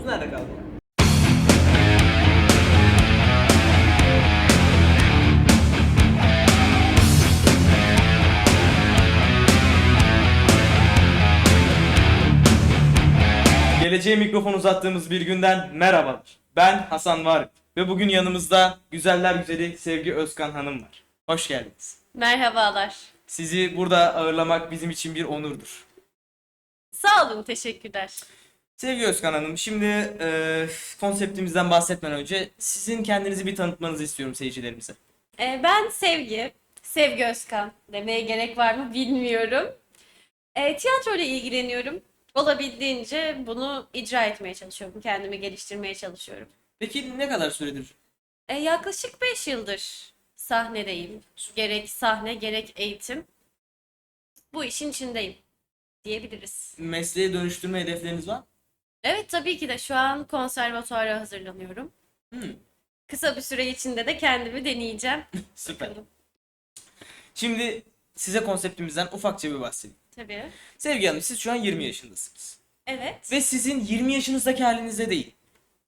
Konumuz nerede kaldı? Geleceğe mikrofon uzattığımız bir günden merhabalar. Ben Hasan Varık ve bugün yanımızda güzeller güzeli Sevgi Özkan Hanım var. Hoş geldiniz. Merhabalar. Sizi burada ağırlamak bizim için bir onurdur. Sağ olun, teşekkürler. Sevgi Özkan Hanım, şimdi e, konseptimizden bahsetmeden önce sizin kendinizi bir tanıtmanızı istiyorum seyircilerimize. Ee, ben Sevgi, Sevgi Özkan demeye gerek var mı bilmiyorum. Ee, tiyatro ile ilgileniyorum. Olabildiğince bunu icra etmeye çalışıyorum, kendimi geliştirmeye çalışıyorum. Peki ne kadar süredir? Ee, yaklaşık 5 yıldır sahnedeyim. Gerek sahne, gerek eğitim. Bu işin içindeyim diyebiliriz. Mesleğe dönüştürme hedefleriniz var? Evet tabii ki de şu an konservatuara hazırlanıyorum. Hmm, Kısa bir süre içinde de kendimi deneyeceğim. süper. Şimdi size konseptimizden ufakça bir bahsedeyim. Tabii. Sevgi Hanım, siz şu an 20 yaşındasınız. Evet. Ve sizin 20 yaşınızdaki halinizde değil,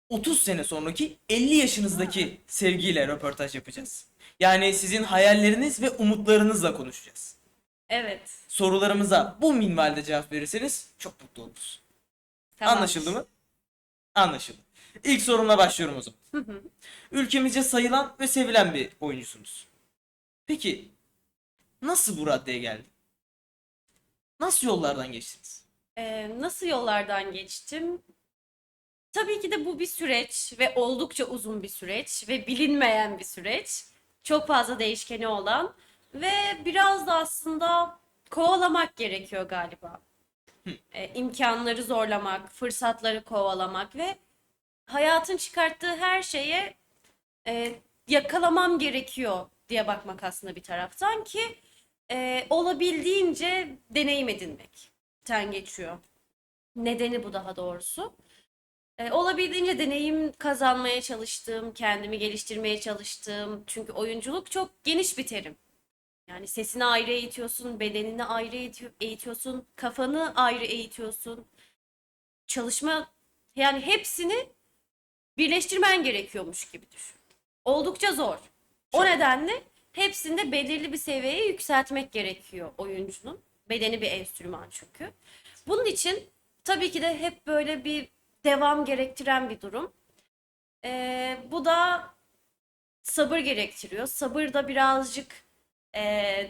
30 sene sonraki 50 yaşınızdaki sevgiyle röportaj yapacağız. Yani sizin hayalleriniz ve umutlarınızla konuşacağız. Evet. Sorularımıza bu minvalde cevap verirseniz çok mutlu oluruz. Tamam. Anlaşıldı mı? Anlaşıldı. İlk sorumla başlıyorum o zaman. Hı hı. Ülkemizce sayılan ve sevilen bir oyuncusunuz. Peki nasıl bu raddeye geldi? Nasıl yollardan geçtiniz? Ee, nasıl yollardan geçtim? Tabii ki de bu bir süreç ve oldukça uzun bir süreç ve bilinmeyen bir süreç. Çok fazla değişkeni olan ve biraz da aslında kovalamak gerekiyor galiba. Ee, imkanları zorlamak, fırsatları kovalamak ve hayatın çıkarttığı her şeye e, yakalamam gerekiyor diye bakmak aslında bir taraftan ki e, olabildiğince deneyim edinmekten geçiyor. Nedeni bu daha doğrusu. E, olabildiğince deneyim kazanmaya çalıştım, kendimi geliştirmeye çalıştım. Çünkü oyunculuk çok geniş bir terim. Yani sesini ayrı eğitiyorsun, bedenini ayrı eğiti- eğitiyorsun, kafanı ayrı eğitiyorsun. Çalışma yani hepsini birleştirmen gerekiyormuş gibi düşün. Oldukça zor. O nedenle hepsinde belirli bir seviyeye yükseltmek gerekiyor oyuncunun. Bedeni bir enstrüman çünkü. Bunun için tabii ki de hep böyle bir devam gerektiren bir durum. Ee, bu da sabır gerektiriyor. Sabır da birazcık e,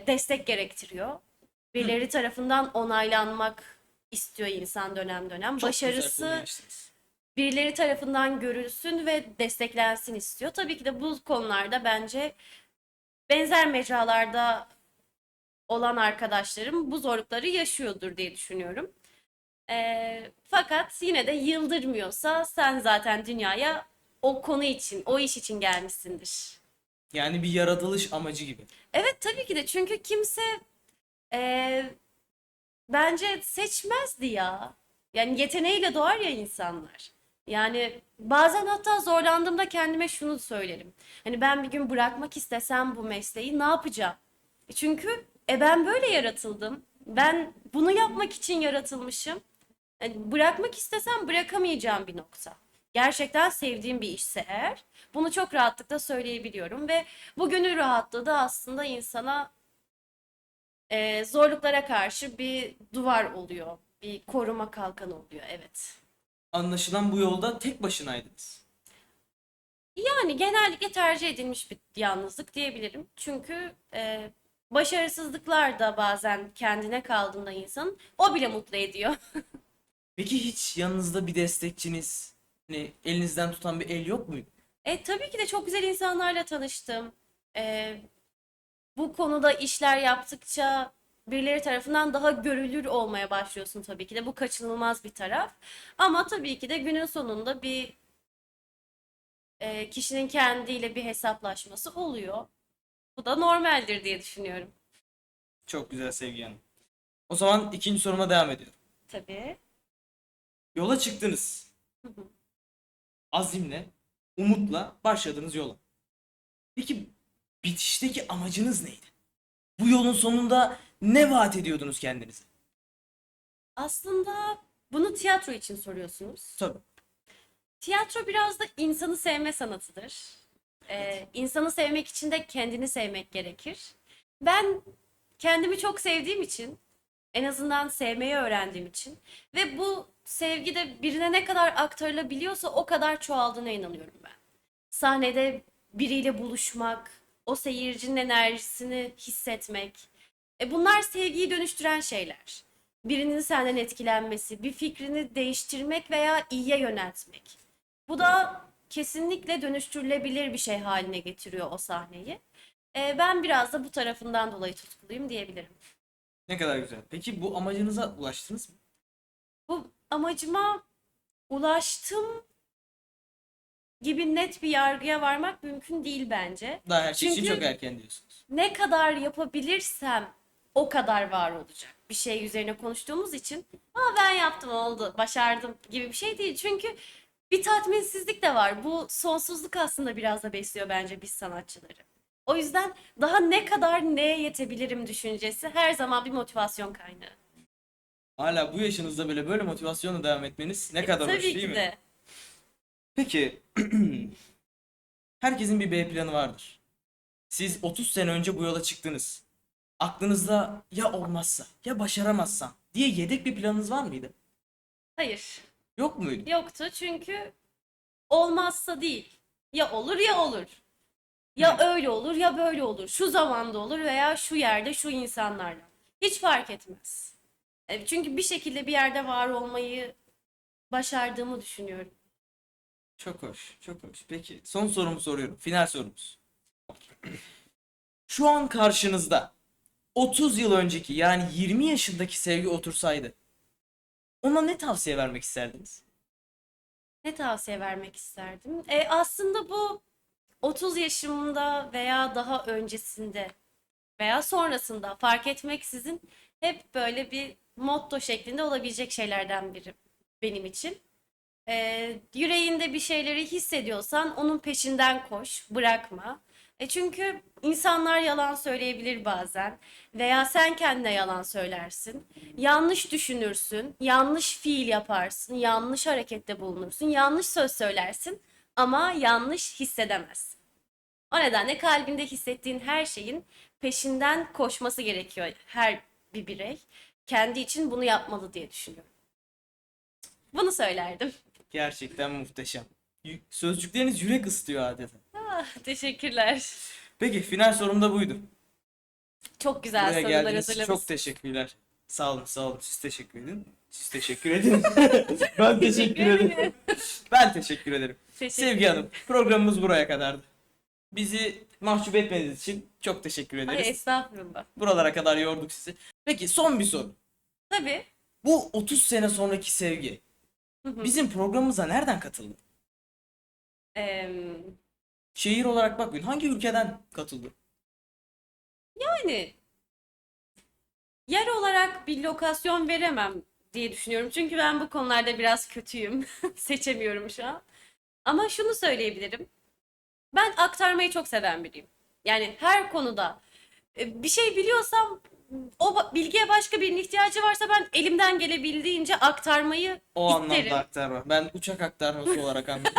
destek gerektiriyor. Birileri tarafından onaylanmak istiyor insan dönem dönem. Çok Başarısı birileri tarafından görülsün ve desteklensin istiyor. Tabii ki de bu konularda bence benzer mecralarda olan arkadaşlarım bu zorlukları yaşıyordur diye düşünüyorum. Ee, fakat yine de yıldırmıyorsa sen zaten dünyaya o konu için, o iş için gelmişsindir. Yani bir yaratılış amacı gibi. Evet tabii ki de çünkü kimse eee, bence seçmezdi ya. Yani yeteneğiyle doğar ya insanlar. Yani bazen hatta zorlandığımda kendime şunu söylerim. Hani ben bir gün bırakmak istesem bu mesleği ne yapacağım? E Çünkü e ben böyle yaratıldım. Ben bunu yapmak için yaratılmışım. Yani bırakmak istesem bırakamayacağım bir nokta. Gerçekten sevdiğim bir işse eğer bunu çok rahatlıkla söyleyebiliyorum ve bu gönül rahatlığı da aslında insana e, zorluklara karşı bir duvar oluyor. Bir koruma kalkanı oluyor evet. Anlaşılan bu yolda tek başınaydınız. Yani genellikle tercih edilmiş bir yalnızlık diyebilirim. Çünkü e, başarısızlıklar da bazen kendine kaldığında insanın o bile mutlu ediyor. Peki hiç yanınızda bir destekçiniz, hani elinizden tutan bir el yok muydu? E, tabii ki de çok güzel insanlarla tanıştım. E, bu konuda işler yaptıkça birileri tarafından daha görülür olmaya başlıyorsun tabii ki de. Bu kaçınılmaz bir taraf. Ama tabii ki de günün sonunda bir e, kişinin kendiyle bir hesaplaşması oluyor. Bu da normaldir diye düşünüyorum. Çok güzel Sevgi Hanım. O zaman ikinci soruma devam ediyorum. Tabii. Yola çıktınız. Hı hı. Azimle, umutla başladınız yola. Peki bitişteki amacınız neydi? Bu yolun sonunda ne vaat ediyordunuz kendinize? Aslında bunu tiyatro için soruyorsunuz. Tabii. Tiyatro biraz da insanı sevme sanatıdır. Ee, insanı sevmek için de kendini sevmek gerekir. Ben kendimi çok sevdiğim için, en azından sevmeyi öğrendiğim için ve bu sevgi de birine ne kadar aktarılabiliyorsa o kadar çoğaldığına inanıyorum ben. Sahnede biriyle buluşmak, o seyircinin enerjisini hissetmek. E bunlar sevgiyi dönüştüren şeyler. Birinin senden etkilenmesi, bir fikrini değiştirmek veya iyiye yöneltmek. Bu da kesinlikle dönüştürülebilir bir şey haline getiriyor o sahneyi. E, ben biraz da bu tarafından dolayı tutkuluyum diyebilirim. Ne kadar güzel. Peki bu amacınıza ulaştınız mı? Bu amacıma ulaştım gibi net bir yargıya varmak mümkün değil bence. Daha her şey için Çünkü- çok erken diyorsunuz. ne kadar yapabilirsem o kadar var olacak. Bir şey üzerine konuştuğumuz için ama ben yaptım oldu, başardım gibi bir şey değil. Çünkü bir tatminsizlik de var. Bu sonsuzluk aslında biraz da besliyor bence biz sanatçıları. O yüzden daha ne kadar neye yetebilirim düşüncesi her zaman bir motivasyon kaynağı. Hala bu yaşınızda böyle böyle motivasyonla devam etmeniz ne kadar hoş E, Tabii değil ki mi? de. Peki herkesin bir B planı vardır. Siz 30 sene önce bu yola çıktınız. Aklınızda ya olmazsa ya başaramazsam diye yedek bir planınız var mıydı? Hayır. Yok muydu? Yoktu çünkü olmazsa değil. Ya olur ya olur. Ya öyle olur ya böyle olur. Şu zamanda olur veya şu yerde şu insanlarla. Hiç fark etmez. E, Çünkü bir şekilde bir yerde var olmayı başardığımı düşünüyorum. Çok hoş, çok hoş. Peki son sorumu soruyorum. Final sorumuz. Şu an karşınızda 30 yıl önceki yani 20 yaşındaki sevgi otursaydı ona ne tavsiye vermek isterdiniz? Ne tavsiye vermek isterdim? E, aslında bu 30 yaşımda veya daha öncesinde veya sonrasında fark etmeksizin hep böyle bir motto şeklinde olabilecek şeylerden biri benim için. E, yüreğinde bir şeyleri hissediyorsan onun peşinden koş, bırakma. E çünkü insanlar yalan söyleyebilir bazen veya sen kendine yalan söylersin. Yanlış düşünürsün, yanlış fiil yaparsın, yanlış harekette bulunursun, yanlış söz söylersin ama yanlış hissedemezsin. O nedenle kalbinde hissettiğin her şeyin peşinden koşması gerekiyor her bir birey. Kendi için bunu yapmalı diye düşünüyorum. Bunu söylerdim. Gerçekten muhteşem. Sözcükleriniz yürek ısıtıyor adeta. Ah, teşekkürler. Peki final sorum da buydu. Çok güzel Buraya sorular geldiğiniz için hazırlamışsın. çok teşekkürler. Sağ olun, sağ olun. Siz teşekkür edin. Siz teşekkür edin. ben teşekkür ederim. Ben teşekkür ederim. Teşekkür Sevgi Hanım, programımız buraya kadardı. Bizi mahcup etmediğiniz için çok teşekkür Ay ederiz. estağfurullah. Buralara kadar yorduk sizi. Peki son bir soru. Tabii. Bu 30 sene sonraki sevgi Hı hı. bizim programımıza nereden katıldı? Şehir olarak bakmayın. Hangi ülkeden katıldı? Yani yer olarak bir lokasyon veremem diye düşünüyorum. Çünkü ben bu konularda biraz kötüyüm. Seçemiyorum şu an. Ama şunu söyleyebilirim. Ben aktarmayı çok seven biriyim. Yani her konuda e, bir şey biliyorsam o bilgiye başka birinin ihtiyacı varsa ben elimden gelebildiğince aktarmayı O isterim. anlamda aktarma. Ben uçak aktarması olarak anladım.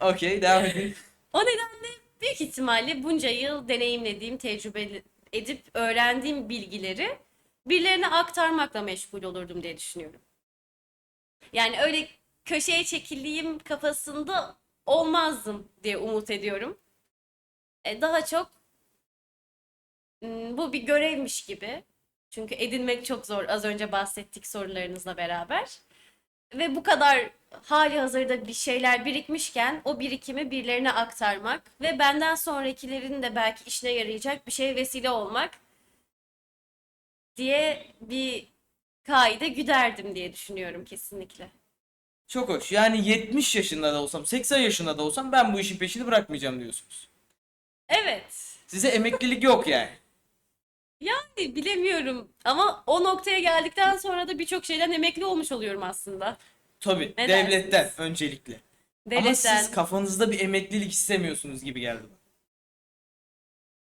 Okey, devam edin. O nedenle büyük ihtimalle bunca yıl deneyimlediğim, tecrübe edip öğrendiğim bilgileri birilerine aktarmakla meşgul olurdum diye düşünüyorum. Yani öyle köşeye çekileyim kafasında olmazdım diye umut ediyorum. E, daha çok m, bu bir görevmiş gibi. Çünkü edinmek çok zor. Az önce bahsettik sorularınızla beraber. Ve bu kadar hali hazırda bir şeyler birikmişken o birikimi birilerine aktarmak ve benden sonrakilerin de belki işine yarayacak bir şeye vesile olmak diye bir kaide güderdim diye düşünüyorum kesinlikle. Çok hoş. Yani 70 yaşında da olsam, 80 yaşında da olsam ben bu işin peşini bırakmayacağım diyorsunuz. Evet. Size emeklilik yok yani. Bilemiyorum ama o noktaya geldikten sonra da birçok şeyden emekli olmuş oluyorum aslında. Tabii, Ne devletten dersiniz? öncelikle. Ama Devletten. siz kafanızda bir emeklilik istemiyorsunuz gibi geldi bana.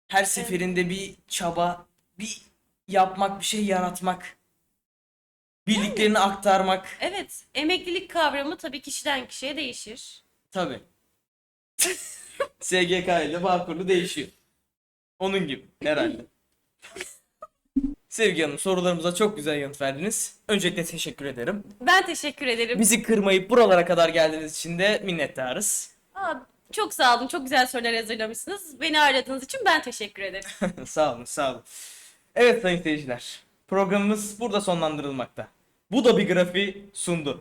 Her seferinde bir çaba, bir yapmak, bir şey yaratmak. bildiklerini aktarmak Evet, emeklilik kavramı tabii kişiden kişiye değişir. tabii. SGK ile Bağkurlu değişiyor. Onun gibi herhalde. Sevgi Hanım sorularımıza çok güzel yanıt verdiniz. Öncelikle teşekkür ederim. Ben teşekkür ederim. Bizi kırmayıp buralara kadar geldiğiniz için de minnettarız. Aa, çok sağ olun, çok güzel sorular hazırlamışsınız. Beni aradığınız için ben teşekkür ederim. sağ olun, sağ olun. Evet sayın seyirciler. Programımız burada sonlandırılmakta. Bu da bir grafiği sundu.